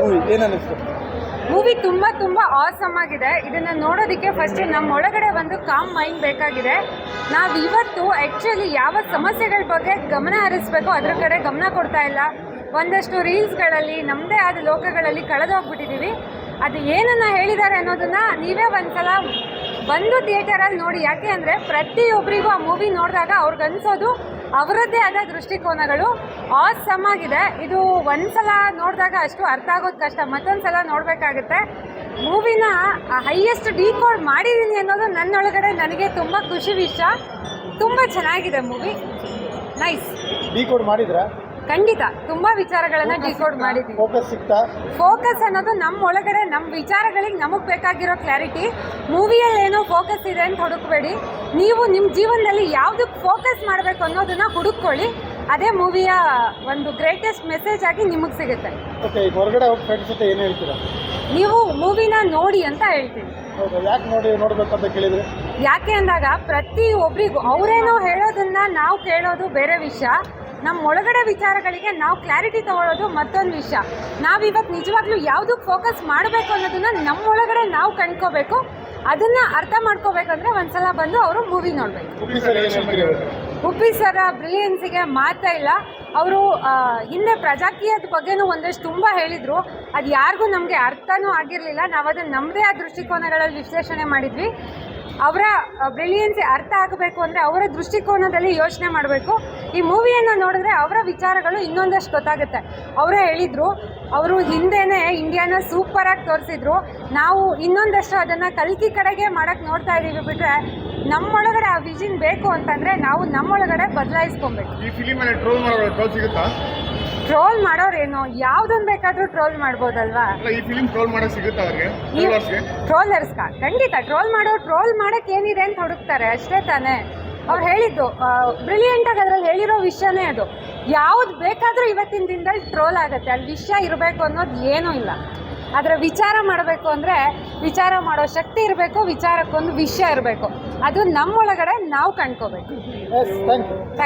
Movie ಏನನ್ನಿಸ್ತು movie ತುಂಬ ತುಂಬ awesome ಆಗಿದೆ. ಇದನ್ನು ನೋಡೋದಕ್ಕೆ ಫಸ್ಟ್ ನಮ್ಮ ಒಳಗಡೆ ಒಂದು ಕಾಮ್ ಮೈಂಡ್ ಬೇಕಾಗಿದೆ. ನಾವು ಇವತ್ತು ಆ್ಯಕ್ಚುಲಿ ಯಾವ ಸಮಸ್ಯೆಗಳ ಬಗ್ಗೆ ಗಮನ ಹರಿಸ್ಬೇಕು ಅದ್ರ ಕಡೆ ಗಮನ ಕೊಡ್ತಾ ಇಲ್ಲ. ಒಂದಷ್ಟು ರೀಲ್ಸ್ಗಳಲ್ಲಿ ನಮ್ಮದೇ ಆದ ಲೋಕಗಳಲ್ಲಿ ಕಳೆದೋಗ್ಬಿಟ್ಟಿದ್ದೀವಿ ಅದು ಏನನ್ನ ಹೇಳಿದ್ದಾರೆ ಅನ್ನೋದನ್ನ ನೀವೇ ಒಂದ್ಸಲ ಬಂದು ಥಿಯೇಟರಲ್ಲಿ ನೋಡಿ. ಯಾಕೆ ಅಂದರೆ ಪ್ರತಿಯೊಬ್ಬರಿಗೂ ಆ ಮೂವಿ ನೋಡಿದಾಗ ಅವ್ರಿಗನ್ಸೋದು ಅವರದ್ದೇ ಆದ ದೃಷ್ಟಿಕೋನಗಳು ಆಸಮ್ ಆಗಿದೆ. ಇದು ಒಂದ್ಸಲ ನೋಡಿದಾಗ ಅಷ್ಟು ಅರ್ಥ ಆಗೋದು ಕಷ್ಟ. ಮತ್ತೊಂದು ಸಲ ನೋಡಬೇಕಾಗುತ್ತೆ. ಮೂವಿನ ಹೈಯೆಸ್ಟ್ ಡಿಕೋಡ್ ಮಾಡಿದ್ದೀನಿ ಅನ್ನೋದು ನನ್ನೊಳಗಡೆ ನನಗೆ ತುಂಬ ಖುಷಿ ವಿಷಯ. ತುಂಬ ಚೆನ್ನಾಗಿದೆ ಮೂವಿ. ನೈಸ್ ಡಿಕೋಡ್ ಮಾಡಿದ್ರಾ? ಖಂಡಿತ. ತುಂಬ ವಿಚಾರಗಳನ್ನು ಡಿಕೋಡ್ ಮಾಡಿದ್ದೀನಿ ಫೋಕಸ್ ಸಿಕ್ತಾ ಫೋಕಸ್ ಅನ್ನೋದು ನಮ್ಮ ಒಳಗಡೆ ನಮ್ಮ ವಿಚಾರಗಳಿಗೆ ನಮಗೆ ಬೇಕಾಗಿರೋ ಕ್ಲಾರಿಟಿ ಮೂವಿಯಲ್ಲಿ ಏನೋ ಫೋಕಸ್ ಇದೆ ಅಂತ ಹುಡುಕಬೇಡಿ. ನೀವು ನಿಮ್ಮ ಜೀವನದಲ್ಲಿ ಯಾವುದಕ್ಕೆ ಫೋಕಸ್ ಮಾಡಬೇಕು ಅನ್ನೋದನ್ನ ಹುಡುಕೊಳ್ಳಿ ಅದೇ ಮೂವಿಯ ಒಂದು ಗ್ರೇಟೆಸ್ಟ್ ಮೆಸೇಜ್ ಆಗಿ ನಿಮಗೆ ಸಿಗುತ್ತೆ. ಓಕೆ ಈಗ ಹೊರಗಡೆ ಹೋಗಿ ಫ್ರೆಂಡ್ಸ್ ಜೊತೆ ಏನು ಹೇಳ್ತೀರಾ? ನೀವು ಮೂವಿನ ನೋಡಿ ಅಂತ ಹೇಳ್ತೀನಿ. ಹೌದಾ ಯಾಕೆ ನೋಡಿ ನೋಡ್ಬೇಕು ಅಂತ ಕೇಳಿದ್ರೆ? ಯಾಕೆ ಅಂದಾಗ ಪ್ರತಿ ಒಬ್ರಿಗೂ ಅವರೇನೋ ಹೇಳೋದನ್ನ ನಾವು ಕೇಳೋದು ಬೇರೆ ವಿಷಯ. ನಮ್ಮ ಒಳಗಡೆ ವಿಚಾರಗಳಿಗೆ ನಾವು ಕ್ಲಾರಿಟಿ ತಗೊಳ್ಳೋದು ಮತ್ತೊಂದು ವಿಷಯ. ನಾವಿವತ್ತು ನಿಜವಾಗ್ಲೂ ಯಾವುದಕ್ಕೆ ಫೋಕಸ್ ಮಾಡಬೇಕು ಅನ್ನೋದನ್ನ ನಮ್ಮೊಳಗಡೆ ನಾವು ಕಂಡ್ಕೋಬೇಕು ಅದನ್ನ ಅರ್ಥ ಮಾಡ್ಕೋಬೇಕಂದ್ರೆ ಒಂದ್ಸಲ ಬಂದು ಅವರು ಮೂವಿ ನೋಡಬೇಕು. ಉಪ್ಪಿ ಸರ್ ಬ್ರಿಲಿಯನ್ಸಿಗೆ ಮಾತಾ ಇಲ್ಲ. ಅವರು ಹಿಂದೆ ಪ್ರಜಾಕೀಯದ ಬಗ್ಗೆನೂ ಒಂದಷ್ಟು ತುಂಬ ಹೇಳಿದರು. ಅದು ಯಾರಿಗೂ ನಮಗೆ ಅರ್ಥನೂ ಆಗಿರಲಿಲ್ಲ. ನಾವು ಅದನ್ನು ನಮ್ಮದೇ ಆ ದೃಷ್ಟಿಕೋನಗಳಲ್ಲಿ ವಿಶ್ಲೇಷಣೆ ಮಾಡಿದ್ವಿ. ಅವರ ಬ್ರಿಲಿಯನ್ಸಿ ಅರ್ಥ ಆಗಬೇಕು ಅಂದರೆ ಅವರ ದೃಷ್ಟಿಕೋನದಲ್ಲಿ ಯೋಚನೆ ಮಾಡಬೇಕು. ಈ ಮೂವಿಯನ್ನು ನೋಡಿದ್ರೆ ಅವರ ವಿಚಾರಗಳು ಇನ್ನೊಂದಷ್ಟು ಗೊತ್ತಾಗುತ್ತೆ. ಅವರೇ ಹೇಳಿದರು, ಅವರು ಹಿಂದೆನೇ ಇಂಡಿಯಾನ ಸೂಪರಾಗಿ ತೋರಿಸಿದ್ರು. ನಾವು ಇನ್ನೊಂದಷ್ಟು ಅದನ್ನು ಕಲ್ಕಿ ಕಡೆಗೆ ಮಾಡೋಕ್ಕೆ ನೋಡ್ತಾ ಇದ್ದೀವಿ ಬಿಟ್ಟರೆ ನಮ್ಮೊಳಗಡೆ ಆ ವಿಷನ್ ಬೇಕು ಅಂತಂದರೆ ನಾವು ನಮ್ಮೊಳಗಡೆ ಬದಲಾಯಿಸ್ಕೊಬೇಕು. ಈ ಫಿಲಿಮಲ್ಲಿ ಟ್ರೋಲ್ ಸಿಗುತ್ತಾ? ಟ್ರೋಲ್ ಮಾಡೋರೇನೋ ಯಾವುದನ್ನು ಬೇಕಾದರೂ ಟ್ರೋಲ್ ಮಾಡ್ಬೋದಲ್ವಾ? ಅಲ್ಲ ಈ ಫಿಲ್ಮ್ ಟ್ರೋಲ್ ಮಾಡೋ ಸಿಗುತ್ತಾ ಅವ್ರಿಗೆ? ಟ್ರೋಲರ್ಸ್ಗೆ ಖಂಡಿತ ಟ್ರೋಲ್ ಮಾಡೋ ಟ್ರೋಲ್ ಮಾಡಕ್ಕೆ ಏನಿದೆ ಅಂತ ಹುಡುಕ್ತಾರೆ ಅಷ್ಟೇ ತಾನೇ. ಅವ್ರು ಹೇಳಿದ್ದು ಬ್ರಿಲಿಯಂಟ್ ಆಗಿ ಅದ್ರಲ್ಲಿ ಹೇಳಿರೋ ವಿಷಯನೇ ಅದು. ಯಾವ್ದು ಬೇಕಾದರೂ ಇವತ್ತಿನ ದಿನದಲ್ಲಿ ಟ್ರೋಲ್ ಆಗುತ್ತೆ ಅಲ್ಲಿ ವಿಷಯ ಇರಬೇಕು ಅನ್ನೋದು ಏನೂ ಇಲ್ಲ. ಅದರ ವಿಚಾರ ಮಾಡಬೇಕು ಅಂದರೆ ವಿಚಾರ ಮಾಡೋ ಶಕ್ತಿ ಇರಬೇಕು ವಿಚಾರಕ್ಕೊಂದು ವಿಷಯ ಇರಬೇಕು. ಅದು ನಮ್ಮೊಳಗಡೆ ನಾವು ಕಂಡ್ಕೋಬೇಕು. Yes thank you